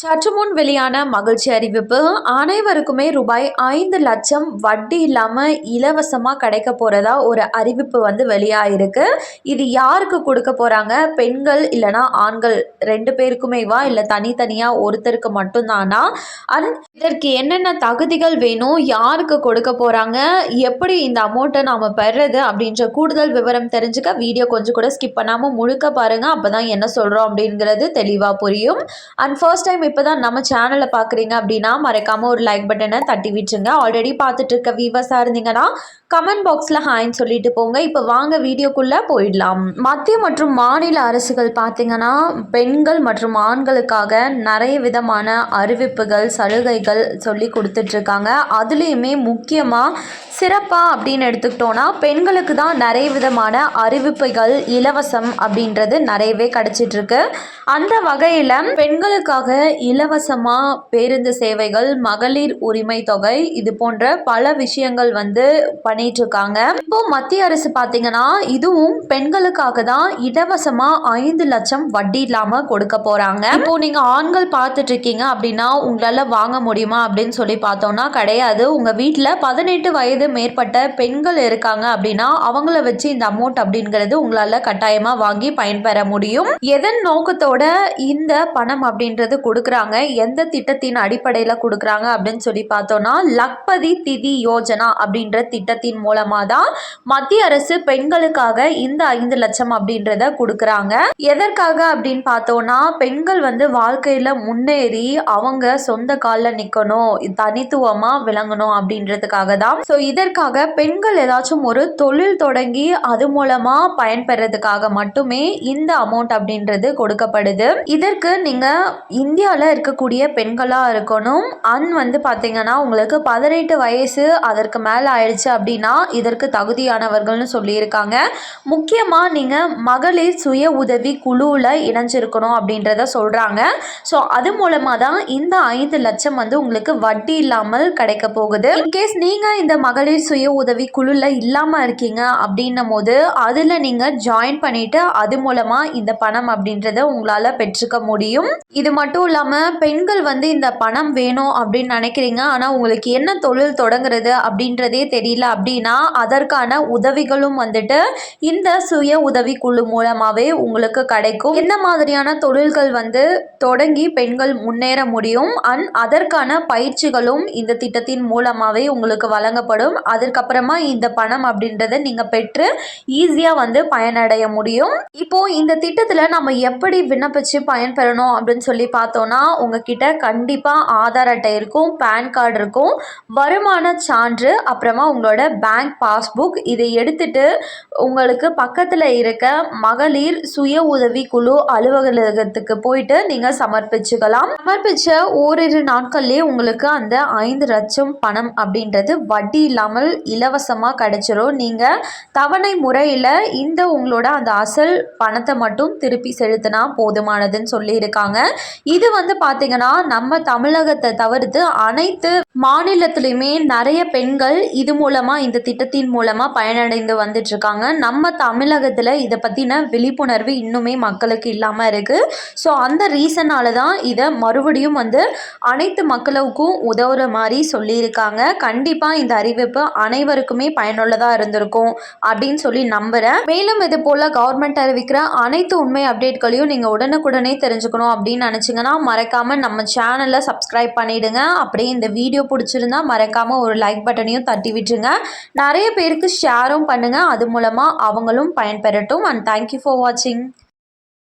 சற்று முன் வெளியான மகிழ்ச்சி அறிவிப்பு அனைவருக்குமே ரூபாய் ஐந்து லட்சம் வட்டி இல்லாமல் இலவசமாக கிடைக்க போகிறதா ஒரு அறிவிப்பு வந்து வெளியாயிருக்கு. இது யாருக்கு கொடுக்க போகிறாங்க பெண்கள் இல்லைனா ஆண்கள் ரெண்டு பேருக்குமே வா? இல்லை தனித்தனியாக ஒருத்தருக்கு மட்டும்தானா? அண்ட் இதற்கு என்னென்ன தகுதிகள் வேணும்? யாருக்கு கொடுக்க போகிறாங்க எப்படி இந்த அமௌண்ட்டை நாம் பெறது அப்படின்ற கூடுதல் விவரம் தெரிஞ்சுக்க வீடியோ கொஞ்சம் கூட ஸ்கிப் பண்ணாமல் முழுக்க பாருங்கள் அப்போ தான் என்ன சொல்கிறோம் அப்படிங்கிறது தெளிவாக புரியும். அண்ட் ஃபர்ஸ்ட் டைம் இப்போ தான் நம்ம சேனலை பார்க்குறீங்க அப்படின்னா மறக்காமல் ஒரு லைக் பட்டனை தட்டி விட்டுருங்க. ஆல்ரெடி பார்த்துட்டு இருக்க வியூவர்ஸாக இருந்தீங்கன்னா கமெண்ட் பாக்ஸில் ஹாய்ன்னு சொல்லிட்டு போங்க. இப்போ வாங்க வீடியோக்குள்ளே போயிடலாம். மத்திய மற்றும் மாநில அரசுகள் பார்த்தீங்கன்னா பெண்கள் மற்றும் ஆண்களுக்காக நிறைய விதமான அறிவிப்புகள் சலுகைகள் சொல்லி கொடுத்துட்ருக்காங்க அதுலேயுமே முக்கியமாக சிறப்பாக அப்படின்னு எடுத்துக்கிட்டோன்னா பெண்களுக்கு தான் நிறைய விதமான அறிவிப்புகள் இலவசம் அப்படின்றது நிறையவே கிடச்சிட்ருக்கு அந்த வகையில் பெண்களுக்காக இலவசமாக பேருந்து சேவைகள் மகளிர் உரிமை தொகை இது போன்ற பல விஷயங்கள் வந்து பண்ணிட்டு இருக்காங்க இப்போ மத்திய அரசு பார்த்தீங்கன்னா இதுவும் பெண்களுக்காக தான் இலவசமாக ஐந்து லட்சம் வட்டி இல்லாமல் கொடுக்க போகிறாங்க இப்போ நீங்கள் ஆண்கள் பார்த்துட்டு இருக்கீங்க அப்படின்னா உங்களால் வாங்க முடியுமா அப்படின்னு சொல்லி பார்த்தோம்னா கிடையாது. உங்கள் வீட்டில் பதினெட்டு வயது மேற்பட்ட பெண்கள் இருக்காங்க அப்படின்னா அவங்கள வச்சு இந்த அமௌண்ட் அப்படிங்கிறது உங்களால் கட்டாயமாக வாங்கி பயன்பெற முடியும். எதன் நோக்கத்தோட இந்த பணம் அப்படின்றது கொடுக்குறாங்க. எந்த திட்டத்தின் அடிப்படையில் கொடுக்குறாங்க அப்படின்னு சொல்லி பார்த்தோம்னா லக்பதி திதி யோஜனா அப்படின்ற திட்டத்தின் மூலமாக தான் மத்திய அரசு பெண்களுக்காக இந்த ஐந்து லட்சம் அப்படின்றத கொடுக்குறாங்க. எதற்காக அப்படின்னு பார்த்தோம்னா பெண்கள் வந்து வாழ்க்கையில் முன்னேறி அவங்க சொந்த காலில் நிற்கணும் தனித்துவமாக விளங்கணும் அப்படின்றதுக்காக தான். ஸோ இதற்காக பெண்கள் ஏதாச்சும் ஒரு தொழில் தொடங்கி அது மூலமாக பயன்பெறதுக்காக மட்டுமே இந்த அமௌண்ட் அப்படின்றது கொடுக்கப்படுது. இதற்கு நீங்கள் இந்தியாவில் இருக்கக்கூடிய பெண்களாக இருக்கணும். அன் வந்து பார்த்திங்கன்னா உங்களுக்கு பதினெட்டு வயசு அதற்கு மேலே ஆயிடுச்சு அப்படின்னா இதற்கு தகுதியானவர்கள்னு சொல்லியிருக்காங்க. முக்கியமாக நீங்கள் மகளிர் சுய உதவி குழுவில் இணைஞ்சிருக்கணும் அப்படின்றத சொல்கிறாங்க ஸோ அது மூலமாக தான் இந்த ஐந்து லட்சம் வந்து உங்களுக்கு வட்டி இல்லாமல் கிடைக்க போகுது. இன்கேஸ் நீங்கள் இந்த மகளிர் சுய உதவி குழுவில் இல்லாமல் இருக்கீங்க அப்படின்னும் போது அதில் நீங்கள் ஜாயின் பண்ணிவிட்டு அது மூலமாக இந்த பணம் அப்படின்றத உங்களால் பெற்றுக்க முடியும். இது மட்டும் இல்லாமல் பெண்கள் வந்து இந்த பணம் வேணும் அப்படின்னு நினைக்கிறீங்க. ஆனால் உங்களுக்கு என்ன தொழில் தொடங்குறது அப்படின்றதே தெரியல அப்படின்னா அதற்கான உதவிகளும் வந்துட்டு இந்த சுய உதவி குழு மூலமாகவே உங்களுக்கு கிடைக்கும். என்ன மாதிரியான தொழில்கள் வந்து தொடங்கி பெண்கள் முன்னேற முடியும். அண்ட் அதற்கான பயிற்சிகளும் இந்த திட்டத்தின் மூலமாகவே உங்களுக்கு வழங்கப்படும். அதற்கப்புறமா இந்த பணம் அப்படின்றத நீங்கள் பெற்று ஈஸியாக வந்து பயனடைய முடியும். இப்போ இந்த திட்டத்தில் நம்ம எப்படி விண்ணப்பிச்சு பயன்பெறணும் அப்படின்னு சொல்லி போனால் உங்ககிட்ட கண்டிப்பாக ஆதார் அட்டை இருக்கும் பேன் கார்டு இருக்கும் வருமான சான்று அப்புறமா உங்களோட பேங்க் பாஸ்புக் இதை எடுத்துட்டு உங்களுக்கு பக்கத்தில் இருக்க மகளிர் சுய உதவி குழு அலுவலகத்துக்கு போயிட்டு நீங்கள் சமர்ப்பிச்சுக்கலாம். சமர்ப்பிச்ச ஓரிரு நாட்கள்லேயே உங்களுக்கு அந்த ஐந்து லட்சம் பணம் அப்படின்றது வட்டி இல்லாமல் இலவசமாக கிடைச்சிரும். நீங்கள் தவணை முறையில் இந்த உங்களோட அந்த அசல் பணத்தை மட்டும் திருப்பி செலுத்தினா போதுமானதுன்னு சொல்லியிருக்காங்க. இது வந்து பார்த்திங்கன்னா நம்ம தமிழகத்தை தவிர்த்து அனைத்து மாநிலத்திலையுமே நிறைய பெண்கள் இது மூலமாக இந்த திட்டத்தின் மூலமாக பயனடைந்து வந்துட்டுருக்காங்க நம்ம தமிழகத்தில் இதை பற்றின விழிப்புணர்வு இன்னுமே மக்களுக்கு இல்லாமல் இருக்குது ஸோ அந்த ரீசனால தான் இதை மறுபடியும் வந்து அனைத்து மக்களுக்கும் உதவுற மாதிரி சொல்லியிருக்காங்க. கண்டிப்பாக இந்த அறிவிப்பு அனைவருக்குமே பயனுள்ளதாக இருந்திருக்கும் அப்படின்னு சொல்லி நம்புகிறேன் மேலும் இது போல் கவர்மெண்ட் அறிவிக்கிற அனைத்து உண்மை அப்டேட்களையும் நீங்கள் உடனுக்குடனே தெரிஞ்சுக்கணும் அப்படின்னு நினச்சிங்கன்னா மறக்காமல் நம்ம சேனலை சப்ஸ்கிரைப் பண்ணிவிடுங்க அப்படியே இந்த வீடியோ பிடிச்சிருந்தா மறக்காமல் ஒரு லைக் பட்டனையும் தட்டி விட்டுருங்க. நிறைய பேருக்கு ஷேரும் பண்ணுங்கள் அது மூலமாக அவங்களும் பயன்பெறட்டும். அண்ட் தேங்க்யூ ஃபார் வாட்சிங்